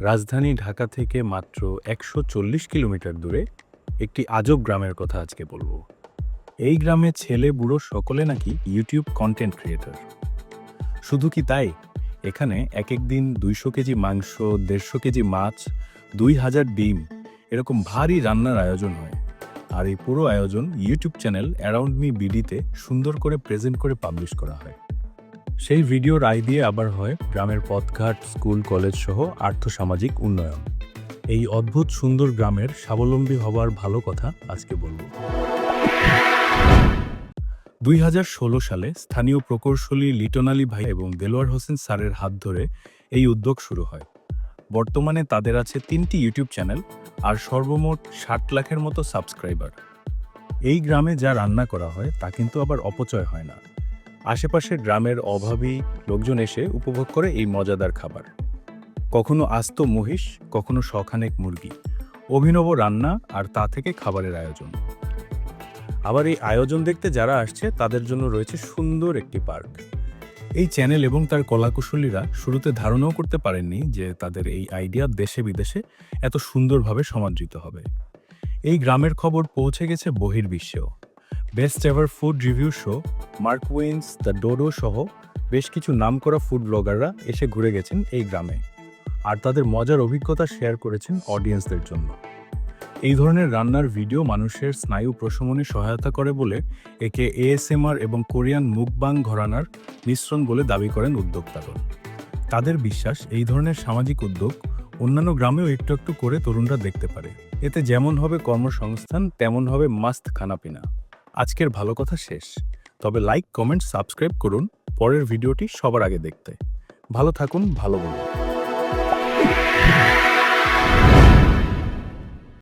রাজধানী ঢাকা থেকে মাত্র একশো চল্লিশ কিলোমিটার দূরে একটি আজব গ্রামের কথা আজকে বলব। এই গ্রামে ছেলে, বুড়ো সকলে নাকি ইউটিউব কন্টেন্ট ক্রিয়েটর শুধু কি তাই? এখানে এক এক দিন দুইশো কেজি মাংস, দেড়শো কেজি মাছ, দুই হাজার ডিম এরকম ভারী রান্নার আয়োজন হয়। আর এই পুরো আয়োজন ইউটিউব চ্যানেল অ্যারাউন্ড মি বিডিতে সুন্দর করে প্রেজেন্ট করে পাবলিশ করা হয়। সেই ভিডিওর আয় দিয়ে আবার হয় গ্রামের পথঘাট, স্কুল, কলেজ সহ আর্থসামাজিক উন্নয়ন। এই অদ্ভুত সুন্দর গ্রামের স্বাবলম্বী হবার ভালো কথা আজকে বলব। দুই সালে স্থানীয় প্রকৌশলী লিটন আলী ভাই এবং দেলোয়ার হোসেন স্যারের হাত ধরে এই উদ্যোগ শুরু হয়। বর্তমানে তাদের আছে তিনটি ইউটিউব চ্যানেল আর সর্বমোট ষাট লাখের মতো সাবস্ক্রাইবার। এই গ্রামে যা রান্না করা হয় তা কিন্তু আবার অপচয় হয় না। আশেপাশের গ্রামের অভাবী লোকজন এসে উপভোগ করে এই মজাদার খাবার। কখনো আস্ত মহিষ, কখনো শখানেক মুরগি। অভিনব রান্না আর তা থেকে খাবারের আয়োজন। আবার এই আয়োজন দেখতে যারা আসছে, তাদের জন্য রয়েছে সুন্দর একটি পার্ক। এই চ্যানেল এবং তার কলাকুশলীরা শুরুতে ধারণাও করতে পারেননি যে তাদের এই আইডিয়া দেশে বিদেশে এত সুন্দরভাবে সমাদৃত হবে। এই গ্রামের খবর পৌঁছে গেছে বহির্বিশ্বেও। Best ever food review show Mark Wiens the Dodo সহ বেশ কিছু নামকরা ফুড ব্লগাররা এসে ঘুরে গেছেন এই গ্রামে আর তাদের মজার অভিজ্ঞতা শেয়ার করেছেন অডিয়েন্সদের জন্য। এই ধরনের রান্নার ভিডিও মানুষের স্নায়ু প্রশমনে সহায়তা করে বলে একে এএসএমআর এবং কোরিয়ান মুকবাং ঘরানার মিশ্রণ বলে দাবি করেন উদ্যোক্তাগণ। তাদের বিশ্বাস, এই ধরনের সামাজিক উদ্যোগ অন্যান্য গ্রামেও একটু একটু করে তরুণরা দেখতে পারে। এতে যেমন হবে কর্মসংস্থান, তেমন হবে মাস্ত খানাপিনা আজকের ভালো কথা শেষ। তবে লাইক কমেন্ট সাবস্ক্রাইব করুন। পরের ভিডিওটি সবার আগে দেখতে। ভালো থাকুন, ভালো বলুন।